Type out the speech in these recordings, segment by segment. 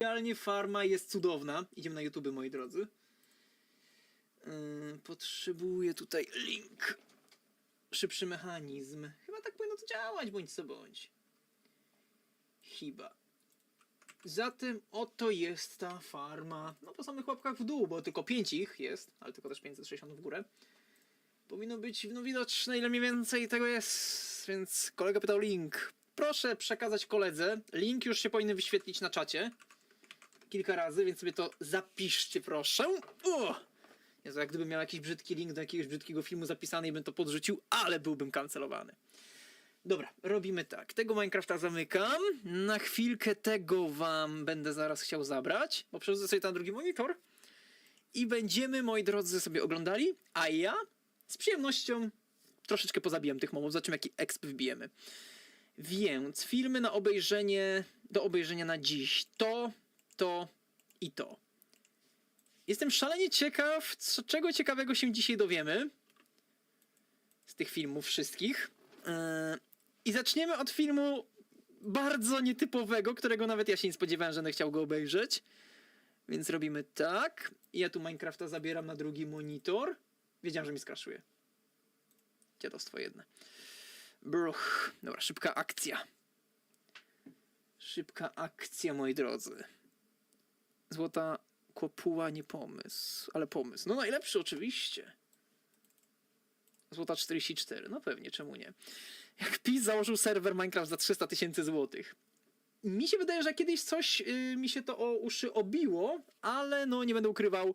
oficjalnie farma jest cudowna. Idziemy na YouTube, moi drodzy. Yy, potrzebuję tutaj link. Szybszy mechanizm. Chyba tak powinno to działać, bądź co bądź. Chyba. Zatem oto jest ta farma. No po samych łapkach w dół, bo tylko 5 ich jest, ale tylko też 560 w górę. Powinno być no, widoczne, ile mniej więcej tego jest. Więc kolega pytał link. Proszę przekazać koledze. Link już się powinien wyświetlić na czacie. Kilka razy, więc sobie to zapiszcie, proszę. O! Jezu, jak gdybym miał jakiś brzydki link do jakiegoś brzydkiego filmu zapisany i bym to podrzucił, ale byłbym kancelowany. Dobra, robimy tak. Tego Minecrafta zamykam. Na chwilkę tego wam będę zaraz chciał zabrać, bo przerzucę sobie tam drugi monitor. I będziemy, moi drodzy, sobie oglądali, a ja z przyjemnością troszeczkę pozabijam tych momów, zobaczymy jaki exp wbijemy. Więc filmy na obejrzenie, do obejrzenia na dziś. To, to i to. Jestem szalenie ciekaw, co, czego ciekawego się dzisiaj dowiemy z tych filmów wszystkich. Yy, I zaczniemy od filmu bardzo nietypowego, którego nawet ja się nie spodziewałem, że będę chciał go obejrzeć. Więc robimy tak. Ja tu Minecrafta zabieram na drugi monitor. Wiedziałem, że mi skraszuje. Dziadostwo jedne. Bruch. Dobra, szybka akcja. Szybka akcja, moi drodzy. Złota kopuła, nie pomysł, ale pomysł. No najlepszy oczywiście. Złota 44, no pewnie, czemu nie? Jak PiS założył serwer Minecraft za 300 tysięcy złotych. Mi się wydaje, że kiedyś coś y, mi się to o uszy obiło, ale no nie będę ukrywał.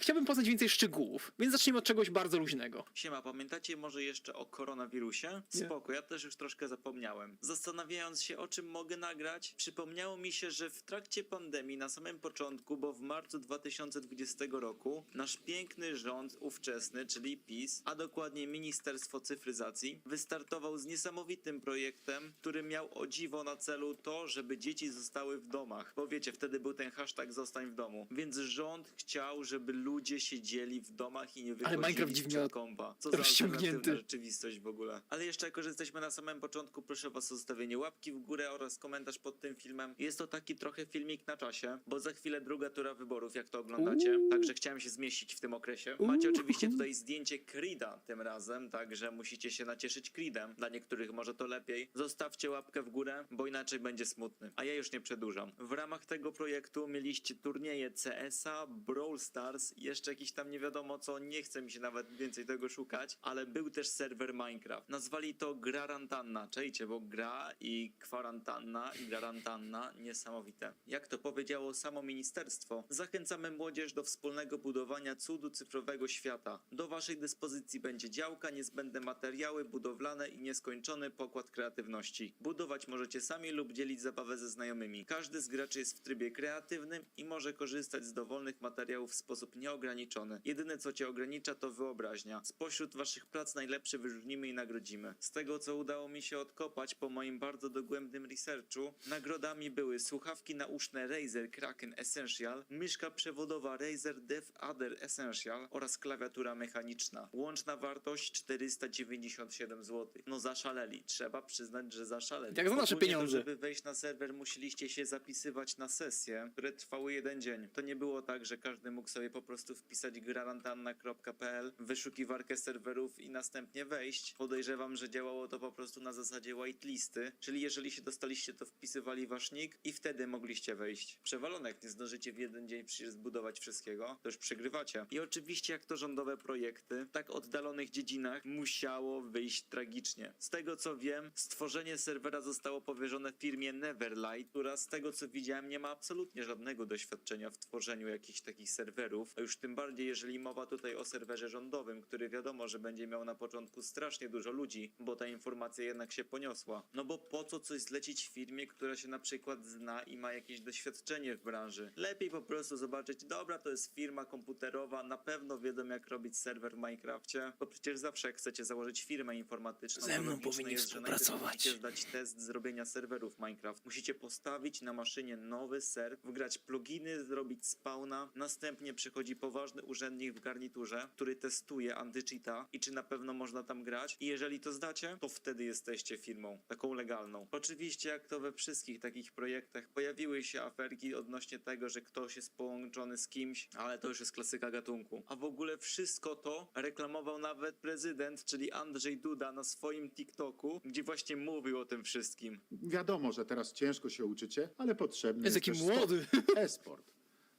Chciałbym poznać więcej szczegółów, więc zacznijmy od czegoś bardzo luźnego. Siema, pamiętacie może jeszcze o koronawirusie? Nie. Spoko, ja też już troszkę zapomniałem. Zastanawiając się o czym mogę nagrać, przypomniało mi się, że w trakcie pandemii na samym początku, bo w marcu 2020 roku, nasz piękny rząd ówczesny, czyli PiS, a dokładnie Ministerstwo Cyfryzacji, wystartował z niesamowitym projektem, który miał o dziwo na celu to, żeby dzieci zostały w domach. Bo wiecie, wtedy był ten hashtag zostań w domu. Więc rząd chciał, żeby ludzie siedzieli w domach i nie wychodzili Minecraft dziwnie sprzed kompa. Co za rozciągnięty. alternatywna rzeczywistość w ogóle. Ale jeszcze jako, że jesteśmy na samym początku, proszę was o zostawienie łapki w górę oraz komentarz pod tym filmem. Jest to taki trochę filmik na czasie, bo za chwilę druga tura wyborów, jak to oglądacie. Uuu. Także chciałem się zmieścić w tym okresie. Macie Uuu. oczywiście tutaj zdjęcie Creed'a tym razem, także musicie się nacieszyć Creedem. Dla niektórych może to lepiej. Zostawcie łapkę w górę, bo inaczej będzie smutny. A ja już nie przedłużam. W ramach tego projektu mieliście turnieje CS-a, Brawl Stars, jeszcze jakiś tam nie wiadomo co, nie chce mi się nawet więcej tego szukać, ale był też serwer Minecraft. Nazwali to Grarantanna, czejcie, bo gra i kwarantanna i garantanna, niesamowite. Jak to powiedziało samo ministerstwo, zachęcamy młodzież do wspólnego budowania cudu cyfrowego świata. Do waszej dyspozycji będzie działka, niezbędne materiały budowlane i nieskończony pokład kreatywności. Budować możecie sami lub dzielić zabawę ze znajomymi. Każdy z graczy jest w trybie kreatywnym i może korzystać z dowolnych materiałów w sposób nieograniczony. Jedyne co cię ogranicza to wyobraźnia. Spośród waszych prac najlepsze wyróżnimy i nagrodzimy. Z tego co udało mi się odkopać po moim bardzo dogłębnym researchu, nagrodami były słuchawki nauszne Razer Kraken Essential, myszka przewodowa Razer Dev Adder Essential oraz klawiatura mechaniczna. Łączna wartość 497 zł. No zaszaleli, trzeba przyznać, że zaszaleli. Jak za nasze pieniądze. To, żeby wejść na serwer musieliście się zapisywać na sesje, które trwały jeden dzień. To nie było tak, że każdy mógł sobie po prostu wpisać grantanna.pl, wyszukiwarkę serwerów i następnie wejść. Podejrzewam, że działało to po prostu na zasadzie whitelisty, czyli jeżeli się dostaliście, to wpisywali wasz nick i wtedy mogliście wejść. Przewalone, jak nie zdążycie w jeden dzień zbudować wszystkiego, to już przegrywacie. I oczywiście jak to rządowe projekty, tak oddalonych dziedzinach musiało wyjść tragicznie. Z tego co wiem, stworzenie serwera zostało powierzone firmie Neverlight, która z tego co widziałem nie ma absolutnie żadnego doświadczenia w tworzeniu jakichś takich serwerów, a już tym bardziej jeżeli mowa tutaj o serwerze rządowym, który wiadomo, że będzie miał na początku strasznie dużo ludzi, bo ta informacja jednak się poniosła. No bo po co coś zlecić firmie, która się na przykład zna i ma jakieś doświadczenie w branży? Lepiej po prostu zobaczyć, dobra, to jest firma komputerowa, na pewno wiedzą jak robić serwer w Minecrafcie, bo przecież zawsze jak chcecie założyć firmę informatyczną, Ze mną powinni jest, współpracować. musicie zdać test zrobienia serwerów Minecraft. Musicie postawić na maszynie nowy serw, wgrać pluginy, zrobić spawna, następnie przechodzicie siedzi poważny urzędnik w garniturze, który testuje antycheata i czy na pewno można tam grać. I jeżeli to zdacie, to wtedy jesteście firmą taką legalną. Oczywiście, jak to we wszystkich takich projektach, pojawiły się aferki odnośnie tego, że ktoś jest połączony z kimś, ale to już jest klasyka gatunku. A w ogóle wszystko to reklamował nawet prezydent, czyli Andrzej Duda na swoim TikToku, gdzie właśnie mówił o tym wszystkim. Wiadomo, że teraz ciężko się uczycie, ale potrzebny Jest jest, taki młody. E-sport.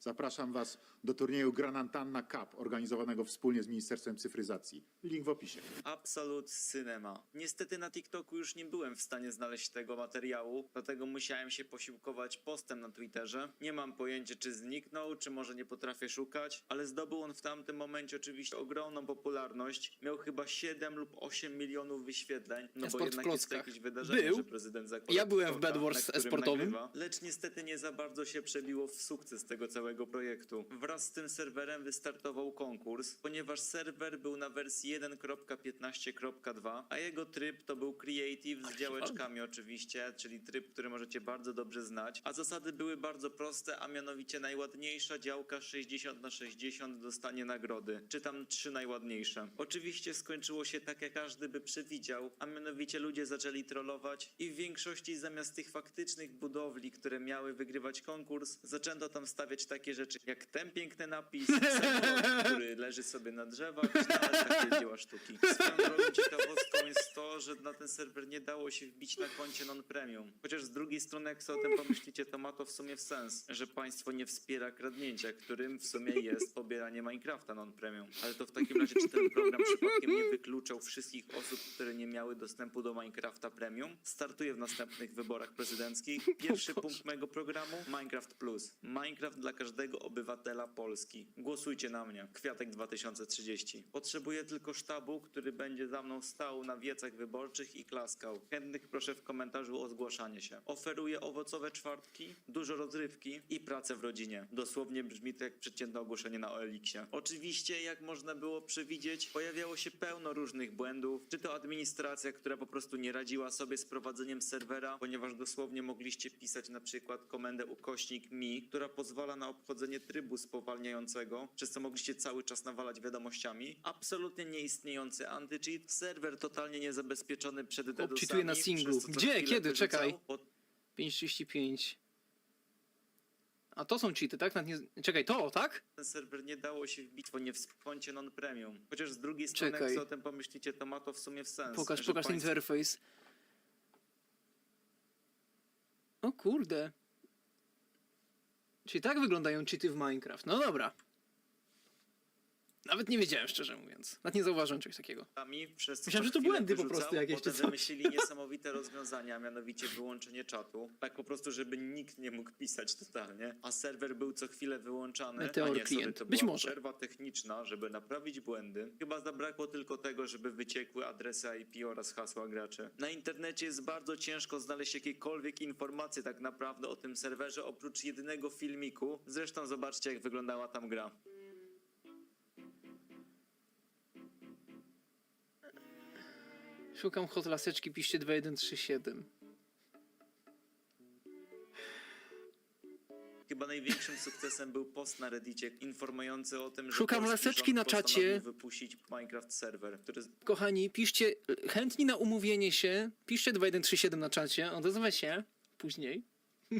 Zapraszam Was do turnieju Granantanna Cup, organizowanego wspólnie z Ministerstwem Cyfryzacji. Link w opisie. Absolut Cinema. Niestety na TikToku już nie byłem w stanie znaleźć tego materiału, dlatego musiałem się posiłkować postem na Twitterze. Nie mam pojęcia, czy zniknął, czy może nie potrafię szukać, ale zdobył on w tamtym momencie oczywiście ogromną popularność. Miał chyba 7 lub 8 milionów wyświetleń, no bo Esport w jednak jest to jakieś wydarzenie, Był. że prezydent zakłada Ja byłem w Bad Wars esportowym. nagrywa. Lecz niestety nie za bardzo się przebiło w sukces tego całego projektu. Wraz z tym serwerem wystartował konkurs, ponieważ serwer był na wersji 1.15.2, a jego tryb to był Creative z działeczkami oczywiście, czyli tryb, który możecie bardzo dobrze znać. A zasady były bardzo proste, a mianowicie najładniejsza działka 60 na 60 dostanie nagrody, czy tam trzy najładniejsze. Oczywiście skończyło się tak, jak każdy by przewidział, a mianowicie ludzie zaczęli trollować i w większości zamiast tych faktycznych budowli, które miały wygrywać konkurs, zaczęto tam stawiać takie rzeczy jak ten piękny napis, samolot, który leży sobie na drzewach, czy nawet takie dzieła sztuki. Swoją drogą ciekawostką jest to, że na ten serwer nie dało się wbić na koncie non-premium. Chociaż z drugiej strony, jak sobie o tym pomyślicie, to ma to w sumie sens, że państwo nie wspiera kradnięcia, którym w sumie jest pobieranie Minecrafta non-premium. Ale to w takim razie, czy ten program przypadkiem nie wykluczał wszystkich osób, które nie miały dostępu do Minecrafta Premium? Startuję w następnych wyborach prezydenckich. Pierwszy punkt mojego programu Minecraft Plus. Minecraft dla każdego obywatela Polski. Głosujcie na mnie. Kwiatek 2030. Potrzebuję tylko sztabu, który będzie za mną stał na wiecach wyborczych i klaskał. Chętnych proszę w komentarzu o zgłaszanie się. Oferuję owocowe czwartki, dużo rozrywki i pracę w rodzinie. Dosłownie brzmi to jak przeciętne ogłoszenie na OLX-ie. Oczywiście, jak można było przewidzieć, pojawiało się pełno różnych błędów. Czy to administracja, która po prostu nie radziła sobie z prowadzeniem serwera, ponieważ dosłownie mogliście pisać na przykład komendę ukośnik mi, która pozwala na obchodzenie trybu spowalniającego, przez co mogliście cały czas nawalać wiadomościami. Absolutnie nieistniejący anti-cheat, serwer totalnie niezabezpieczony przed DDoSami. czytuje na przez singlu. co co Gdzie? chwilę Kiedy? wyrzucał Czekaj. pod 5.35. A to są cheaty, tak? Nawet nie... Czekaj, to, tak? ten serwer nie dało się wbić, bo nie w koncie non-premium. Chociaż z drugiej strony, Czekaj. jak sobie o tym pomyślicie, to ma to w sumie sens. Pokaż, że pokaż ten państwo- interfejs. O kurde. Czyli tak wyglądają cheaty w Minecraft. No dobra. Nawet nie wiedziałem, szczerze mówiąc. Nawet nie zauważyłem czegoś takiego. Sami, przez co Myślałem, że to chwilę błędy po wyrzucał, prostu jakieś, czy Potem coś. wymyślili niesamowite rozwiązania, mianowicie wyłączenie czatu. Tak po prostu, żeby nikt nie mógł pisać totalnie. A serwer był co chwilę wyłączany. Meteor a nie, sorry, klient. to Być była może. przerwa techniczna, żeby naprawić błędy. Chyba zabrakło tylko tego, żeby wyciekły adresy IP oraz hasła graczy. Na internecie jest bardzo ciężko znaleźć jakiekolwiek informacje tak naprawdę o tym serwerze, oprócz jedynego filmiku. Zresztą zobaczcie, jak wyglądała tam gra. Szukam hot laseczki, piszcie 2137. Chyba największym sukcesem był post na Reddicie informujący o tym, że Szukam polski laseczki rząd na czacie. postanowił wypuścić Minecraft serwer, który Kochani, piszcie chętni na umówienie się. Piszcie 2137 na czacie. Odezwę się później.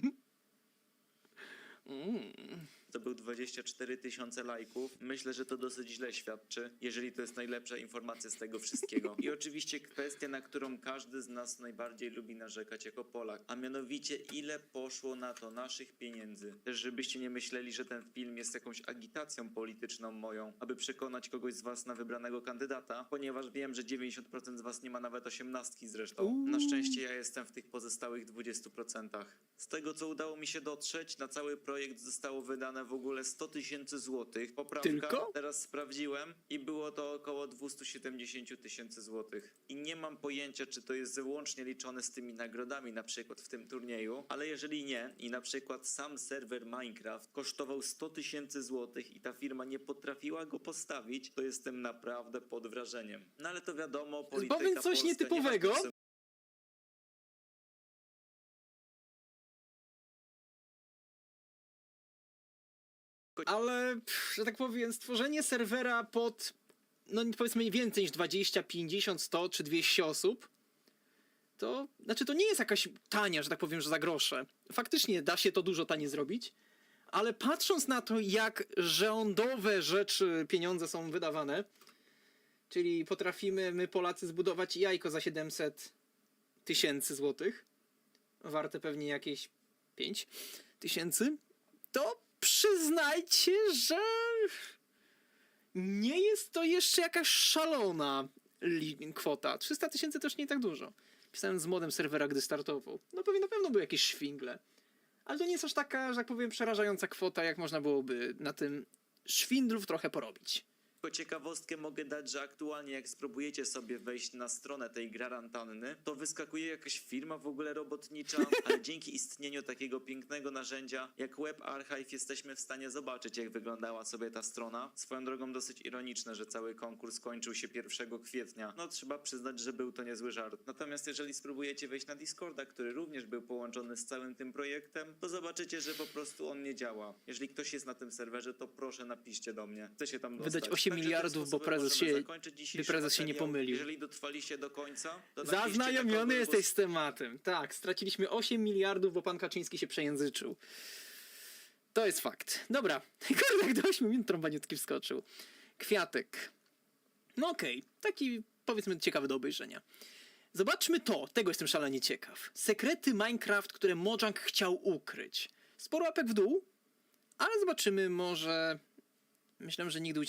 mm. Zdobył 24 tysiące lajków. Myślę, że to dosyć źle świadczy, jeżeli to jest najlepsza informacja z tego wszystkiego. I oczywiście kwestia, na którą każdy z nas najbardziej lubi narzekać jako Polak, a mianowicie ile poszło na to naszych pieniędzy. Też żebyście nie myśleli, że ten film jest jakąś agitacją polityczną moją, aby przekonać kogoś z was na wybranego kandydata, ponieważ wiem, że 90% z was nie ma nawet osiemnastki zresztą. Na szczęście ja jestem w tych pozostałych 20%. Z tego, co udało mi się dotrzeć, na cały projekt zostało wydane w ogóle 100 tysięcy złotych. Poprawka, Tylko? teraz sprawdziłem i było to około 270 tysięcy złotych. I nie mam pojęcia, czy to jest wyłącznie liczone z tymi nagrodami, na przykład w tym turnieju, ale jeżeli nie i na przykład sam serwer Minecraft kosztował 100 tysięcy złotych i ta firma nie potrafiła go postawić, to jestem naprawdę pod wrażeniem. No ale to wiadomo, polityka Powiedz coś polska nietypowego. Nie ma Ale, że tak powiem, stworzenie serwera pod, no powiedzmy więcej niż 20, 50, 100 czy 200 osób, to, znaczy to nie jest jakaś tania, że tak powiem, że za grosze. Faktycznie da się to dużo taniej zrobić, ale patrząc na to, jak rządowe rzeczy, pieniądze są wydawane, czyli potrafimy my Polacy zbudować jajko za 700 tysięcy złotych, warte pewnie jakieś 5 tysięcy, to przyznajcie, że nie jest to jeszcze jakaś szalona kwota. 300 tysięcy też nie tak dużo. Pisałem z modem serwera, gdy startował. No pewnie na pewno były jakieś szwingle. Ale to nie jest aż taka, że tak powiem, przerażająca kwota, jak można byłoby na tym szwindlów trochę porobić. Jako ciekawostkę mogę dać, że aktualnie jak spróbujecie sobie wejść na stronę tej gwarantanny, to wyskakuje jakaś firma w ogóle robotnicza, ale dzięki istnieniu takiego pięknego narzędzia jak Web Archive jesteśmy w stanie zobaczyć jak wyglądała sobie ta strona. Swoją drogą dosyć ironiczne, że cały konkurs kończył się 1 kwietnia. No trzeba przyznać, że był to niezły żart. Natomiast jeżeli spróbujecie wejść na Discorda, który również był połączony z całym tym projektem, to zobaczycie, że po prostu on nie działa. Jeżeli ktoś jest na tym serwerze, to proszę napiszcie do mnie. Chcę się tam dostać. Wydać 8 Także miliardów, tym bo prezes się- by prezes się nie pomylił. Jeżeli dotrwaliście do końca, to Zaznajomiony jesteś z tematem. Tak, straciliśmy 8 miliardów, bo pan Kaczyński się przejęzyczył. To jest fakt. Dobra, kurde, jak do 8 minut trąbaniutki wskoczył. Kwiatek. No okej, taki powiedzmy ciekawy do obejrzenia. Zobaczmy to, tego jestem szalenie ciekaw. Sekrety Minecraft, które Mojang chciał ukryć. Sporo łapek w dół, ale zobaczymy może... Myślę, że nigdy ucieknie.